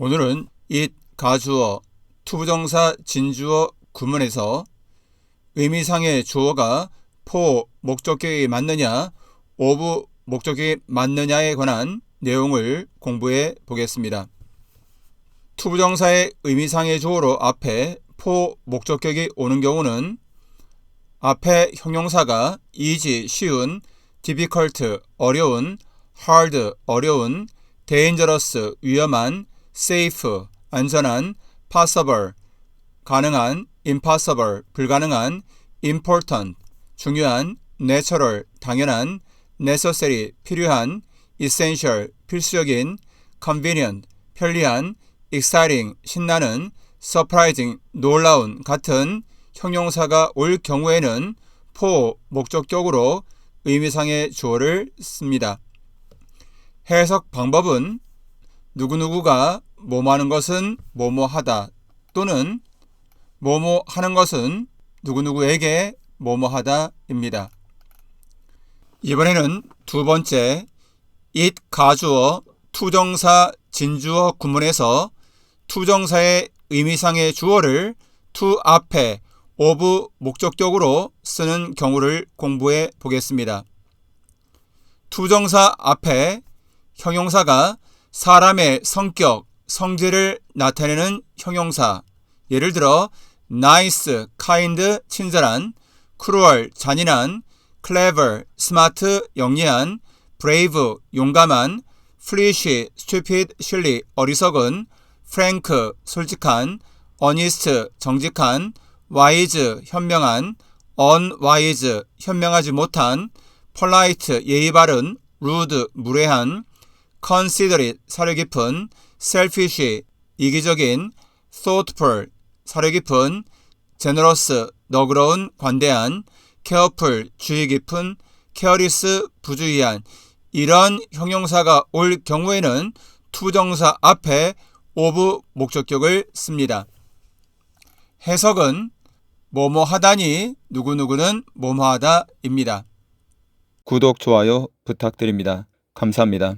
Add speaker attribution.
Speaker 1: 오늘은 it 가주어 투부정사 진주어 구문에서 의미상의 주어가 for 목적격이 맞느냐 of 목적격이 맞느냐에 관한 내용을 공부해 보겠습니다. 투부정사의 의미상의 주어로 앞에 for 목적격이 오는 경우는 앞에 형용사가 easy 쉬운, difficult 어려운, hard 어려운, dangerous 위험한, safe 안전한, possible 가능한, impossible 불가능한, important 중요한, natural 당연한, necessary 필요한, essential 필수적인, convenient 편리한, exciting 신나는, surprising 놀라운 같은 형용사가 올 경우에는 for 목적격으로 의미상의 주어를 씁니다. 해석 방법은 누구누구가 뭐뭐 하는 것은 뭐뭐 하다 또는 뭐뭐 하는 것은 누구누구에게 뭐뭐 하다입니다. 이번에는 두 번째 it 가주어 투정사 진주어 구문에서 투정사의 의미상의 주어를 to 앞에 of 목적격으로 쓰는 경우를 공부해 보겠습니다. 투정사 앞에 형용사가 사람의 성격, 성질을 나타내는 형용사, 예를 들어 nice, kind, 친절한, cruel, 잔인한, clever, smart, 영리한, brave, 용감한, foolish, stupid, silly, 어리석은, frank, 솔직한, honest, 정직한, wise, 현명한, unwise, 현명하지 못한, polite, 예의 바른, rude, 무례한, considerate, 사려 깊은, selfish, 이기적인, thoughtful, 사려 깊은, generous, 너그러운, 관대한, careful, 주의 깊은, careless, 부주의한, 이런 형용사가 올 경우에는 투정사 앞에 of 목적격을 씁니다. 해석은 뭐뭐 하다니 누구누구는 뭐뭐 하다입니다. 구독, 좋아요 부탁드립니다. 감사합니다.